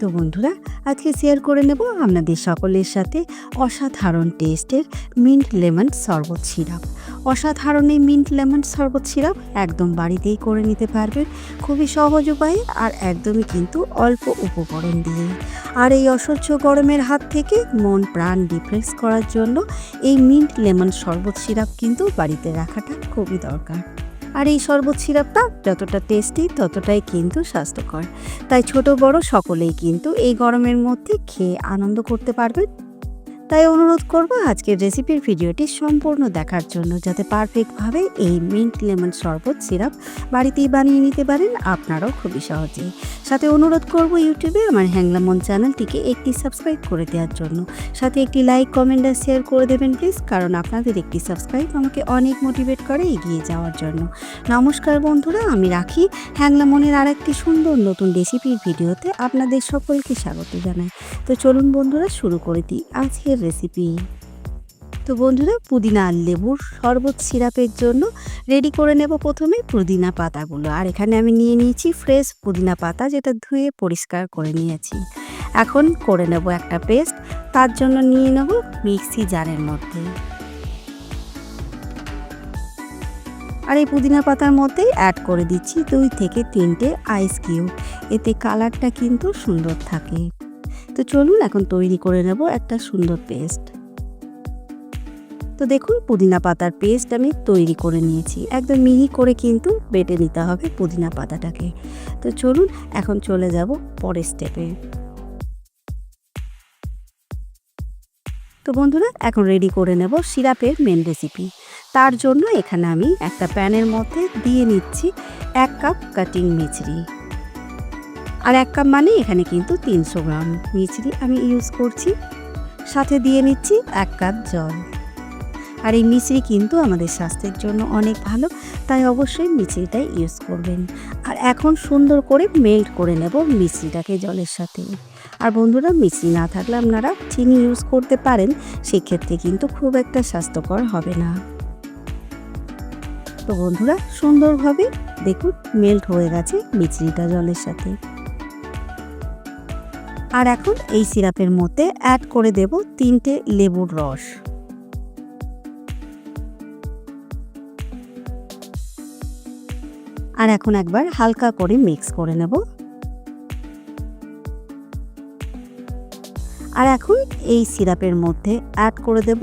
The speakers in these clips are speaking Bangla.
তো বন্ধুরা, আজকে শেয়ার করে নেব আপনাদের সকলের সাথে অসাধারণ টেস্টের মিন্ট লেমন শরবত সিরাপ। অসাধারণ এই মিন্ট লেমন শরবত সিরাপ একদম বাড়িতেই করে নিতে পারবেন, খুবই সহজ উপায়ে আর একদমই কিন্তু অল্প উপকরণ দিয়ে। আর এই অসহ্য গরমের হাত থেকে মন প্রাণ ডিফ্রেস করার জন্য এই মিন্ট লেমন শরবত সিরাপ কিন্তু বাড়িতে রাখাটা খুবই দরকার। আর এই শরবত সিরাপটা যতটা টেস্টি ততটাই কিন্তু স্বাস্থ্যকর। তাই ছোট বড় সকলেই কিন্তু এই গরমের মধ্যে খেয়ে আনন্দ করতে পারবেন। তাই অনুরোধ করব আজকের রেসিপির ভিডিওটি সম্পূর্ণ দেখার জন্য যাতে পারফেক্টভাবে এই মিন্ট লেমন শরবত সিরাপ বাড়িতেই বানিয়ে নিতে পারেন আপনারাও খুবই সহজেই। সাথে অনুরোধ করব ইউটিউবে আমার হ্যাংলামন চ্যানেলটিকে একটি সাবস্ক্রাইব করে দেওয়ার জন্য। সাথে একটি লাইক, কমেন্ট আর শেয়ার করে দেবেন প্লিজ, কারণ আপনাদের একটি সাবস্ক্রাইব আমাকে অনেক মোটিভেট করে এগিয়ে যাওয়ার জন্য। নমস্কার বন্ধুরা, আমি রাখি। হ্যাংলামনের আর একটি সুন্দর নতুন রেসিপির ভিডিওতে আপনাদের সকলকে স্বাগত জানাই। তো চলুন বন্ধুরা, শুরু করে দিই আজকের রেসিপি তো বন্ধুরা, পুদিনা আর লেবুর শরবত সিরাপের জন্য রেডি করে নেব প্রথমে পুদিনা পাতাগুলো। আর এখানে আমি নিয়ে নিয়েছি ফ্রেশ পুদিনা পাতা, যেটা ধুয়ে পরিষ্কার করে নিয়েছি। এখন করে নেব একটা পেস্ট তার জন্য নিয়ে নেব মিক্সি জারের মধ্যে। আর এই পুদিনা পাতার মধ্যেই অ্যাড করে দিচ্ছি দুই থেকে তিনটে আইস কিউব এতে কালারটা কিন্তু সুন্দর থাকে। তো চলুন এখন তৈরি করে নেব একটা সুন্দর পেস্ট। তো দেখুন, পুদিনা পাতার পেস্ট আমি তৈরি করে নিয়েছি। একদম মিহি করে কিন্তু বেটে নিতে হবে পুদিনা পাতাটাকে। তো চলুন, এখন চলে যাব পরের স্টেপে তো বন্ধুরা, এখন রেডি করে নেব সিরাপের মেন রেসিপি তার জন্য এখানে আমি একটা প্যানের মধ্যে দিয়ে নিচ্ছি এক কাপ কাটিং মিচড়ি আর এক কাপ মানে এখানে কিন্তু তিনশো গ্রাম। মিচড়ি আমি ইউজ করছি। সাথে দিয়ে নিচ্ছি এক কাপ জল। আর এই মিচড়ি কিন্তু আমাদের স্বাস্থ্যের জন্য অনেক ভালো, তাই অবশ্যই মিচড়িটাই ইউজ করবেন। আর এখন সুন্দর করে মেল্ট করে নেব মিচড়িটাকে জলের সাথে। আর বন্ধুরা মিচড়ি না থাকলে আপনারা চিনি ইউজ করতে পারেন, সেক্ষেত্রে কিন্তু খুব একটা স্বাস্থ্যকর হবে না। তো বন্ধুরা, সুন্দরভাবে দেখুন মেল্ট হয়ে গেছে মিচড়িটা জলের সাথে। আর এখন এই সিরাপের মধ্যে অ্যাড করে দেব তিনটে লেবুর রস। আর এখন একবার হালকা করে মিক্স করে নেব। আর এখন এই সিরাপের মধ্যে অ্যাড করে দেব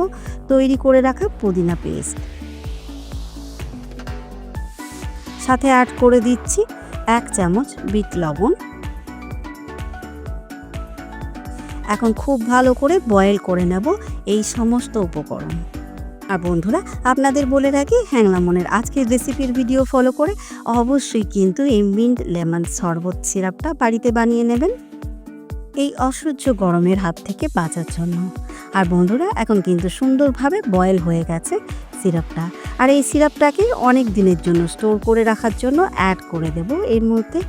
তৈরি করে রাখা পুদিনা পেস্ট। সাথে অ্যাড করে দিচ্ছি এক চামচ বিট লবণ। এখন খুব ভালো করে বয়েল করে নেব এই সমস্ত উপকরণ। আর বন্ধুরা, আপনাদের বলে রাখি হ্যাংলামনের আজকের রেসিপির ভিডিও ফলো করে অবশ্যই কিন্তু এই মিন্ট লেমন শরবত সিরাপটা বাড়িতে বানিয়ে নেবেন। এই অসহ্য গরমের হাত থেকে বাঁচার জন্য। আর বন্ধুরা, এখন কিন্তু সুন্দরভাবে বয়েল হয়ে গেছে সিরাপটা আর এই সিরাপটাকে অনেক দিনের জন্য স্টোর করে রাখার জন্য অ্যাড করে দেব। এর মধ্যে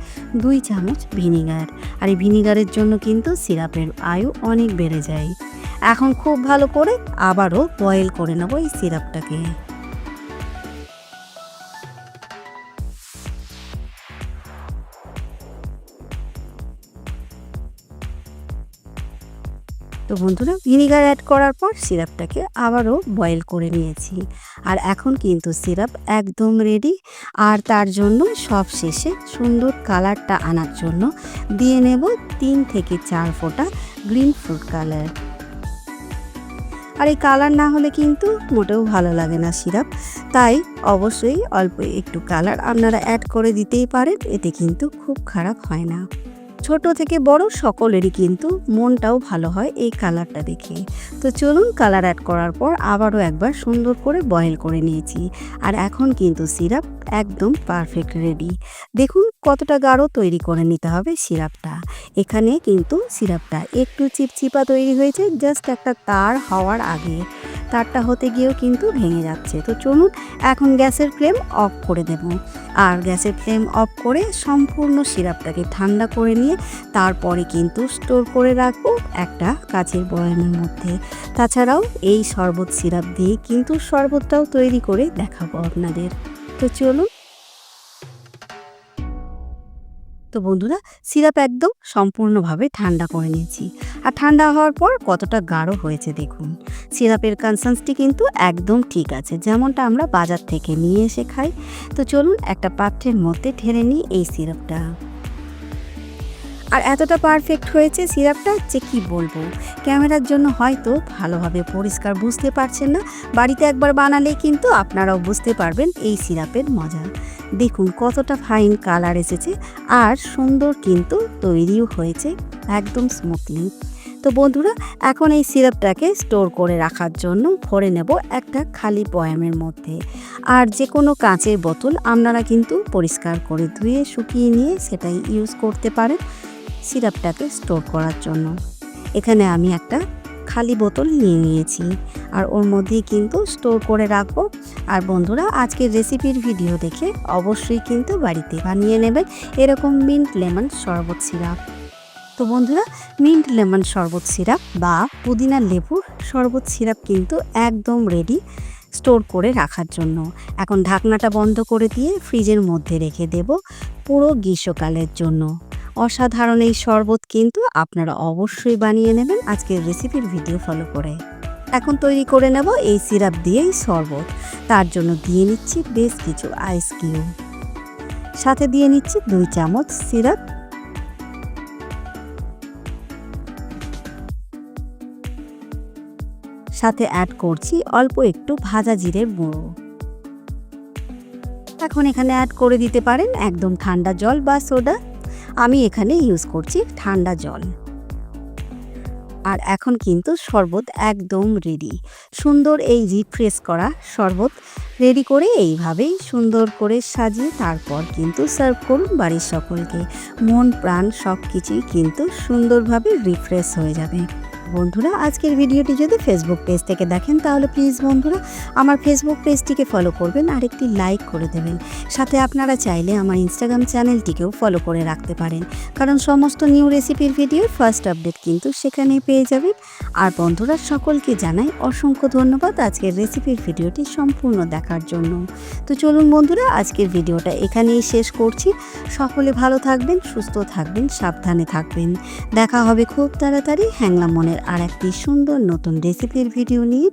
দুই চামচ ভিনিগার আর এই ভিনিগারের জন্য কিন্তু সিরাপের আয়ু অনেক বেড়ে যায়। এখন খুব ভালো করে আবারও বয়েল করে নেব এই সিরাপটাকে তো বন্ধুরা ভিনিগার অ্যাড করার পর সিরাপটাকে আবারও বয়েল করে নিয়েছি। আর এখন কিন্তু সিরাপ একদম রেডি আর তার জন্য সব শেষে সুন্দর কালারটা আনার জন্য দিয়ে নেব তিন থেকে চার ফোঁটা গ্রিন ফ্রুট কালার আর এই কালার না হলে কিন্তু মোটেও ভালো লাগে না সিরাপ তাই অবশ্যই অল্প একটু কালার আপনারা অ্যাড করে দিতেই পারেন, এতে কিন্তু খুব খারাপ হয় না। ছোট থেকে বড় সকলেরই কিন্তু মনটাও ভালো হয় এই কালারটা দেখে। তো চলুন কালার অ্যাড করার পর আবারও একবার সুন্দর করে বয়েল করে নিয়েছি। আর এখন কিন্তু সিরাপ একদম পারফেক্ট রেডি দেখুন কতটা গাঢ় তৈরি করে নিতে হবে সিরাপটা এখানে কিন্তু সিরাপটা একটু চিপচিপা তৈরি হয়েছে জাস্ট একটা তার হওয়ার আগে। তারটা হতে গিয়েও কিন্তু ভেঙে যাচ্ছে। তো চলুন এখন গ্যাসের ফ্লেম অফ করে দেব আর গ্যাসের ফ্লেম অফ করে সম্পূর্ণ সিরাপটাকে ঠান্ডা করে নিয়ে তারপরে কিন্তু স্টোর করে রাখব একটা কাচের বয়ানের মধ্যে। তাছাড়াও এই শরবত সিরাপ দিয়ে কিন্তু শরবতটাও তৈরি করে দেখাবো আপনাদের। তো চলুন তো বন্ধুরা, সিরাপ একদম সম্পূর্ণভাবে ঠান্ডা করে নিয়েছি। আর ঠান্ডা হওয়ার পর কতটা গাঢ় হয়েছে দেখুন। সিরাপের কনসেন্সটি কিন্তু একদম ঠিক আছে, যেমনটা আমরা বাজার থেকে নিয়ে এসে খাই। তো চলুন একটা পাত্রের মধ্যে ঢেলে নিই এই সিরাপটা। আর এতটা পারফেক্ট হয়েছে সিরাপটা যে কী বলব? ক্যামেরার জন্য হয়তো ভালোভাবে পরিষ্কার বুঝতে পারছেন না। বাড়িতে একবার বানালে কিন্তু আপনারাও বুঝতে পারবেন এই সিরাপের মজা। দেখুন কতটা ফাইন কালার এসেছে আর সুন্দর কিন্তু তৈরিও হয়েছে একদম স্মুথলি তো বন্ধুরা, এখন এই সিরাপটাকে স্টোর করে রাখার জন্য ভরে নেব একটা খালি বয়ামের মধ্যে। আর যে কোনো কাঁচের বোতল আপনারা কিন্তু পরিষ্কার করে ধুয়ে শুকিয়ে নিয়ে সেটাই ইউজ করতে পারেন। সিরাপটাকে স্টোর করার জন্য। এখানে আমি একটা খালি বোতল নিয়ে নিয়েছি। আর ওর মধ্যেই কিন্তু স্টোর করে রাখব। আর বন্ধুরা, আজকের রেসিপির ভিডিও দেখে অবশ্যই কিন্তু বাড়িতে বানিয়ে নেবেন এরকম মিন্ট লেমন শরবত সিরাপ। তো বন্ধুরা, মিন্ট লেমন শরবত সিরাপ বা পুদিনা লেবুর শরবত সিরাপ কিন্তু একদম রেডি স্টোর করে রাখার জন্য। এখন ঢাকনাটা বন্ধ করে দিয়ে ফ্রিজের মধ্যে রেখে দেব পুরো গ্রীষ্মকালের জন্য। অসাধারণ এই শরবত কিন্তু আপনারা অবশ্যই বানিয়ে নেবেন আজকের রেসিপির ভিডিও ফলো করে। এখন তৈরি করে নেব এই সিরাপ দিয়েই শরবত। তার জন্য দিয়ে নিচ্ছি বেশ কিছু আইস সাথে দিয়ে নিচ্ছি দুই চামচ সিরাপ। সাথে অ্যাড করছি অল্প একটু ভাজা জিরের গুঁড়ো। এখন এখানে অ্যাড করে দিতে পারেন একদম ঠান্ডা জল বা সোডা আমি এখানে ইউজ করছি ঠান্ডা জল। আর এখন কিন্তু শরবত একদম রেডি সুন্দর এই রিফ্রেশ করা শরবত রেডি করে এইভাবেই সুন্দর করে সাজিয়ে তারপর কিন্তু সার্ভ করুন বাড়ির সকলকে। মন, প্রাণ সব কিছুই কিন্তু সুন্দরভাবে রিফ্রেশ হয়ে যাবে। বন্ধুরা, আজকের ভিডিওটি যদি ফেসবুক পেজ থেকে দেখেন, তাহলে প্লিজ বন্ধুরা, আমার ফেসবুক পেজটিকে ফলো করবেন আর একটি লাইক করে দেবেন। সাথে আপনারা চাইলে আমার ইনস্টাগ্রাম চ্যানেলটিকেও ফলো করে রাখতে পারেন। কারণ সমস্ত নিউ রেসিপির ভিডিওর ফার্স্ট আপডেট কিন্তু সেখানেই পেয়ে যাবেন। আর বন্ধুরা, সকলকে জানাই অসংখ্য ধন্যবাদ আজকের রেসিপির ভিডিওটি সম্পূর্ণ দেখার জন্য। তো চলুন বন্ধুরা, আজকের ভিডিওটা এখানেই শেষ করছি। সকলে ভালো থাকবেন, সুস্থ থাকবেন, সাবধানে থাকবেন। দেখা হবে খুব তাড়াতাড়ি, হ্যাংলা মনের আর একটি সুন্দর নতুন রেসিপির ভিডিও নিয়ে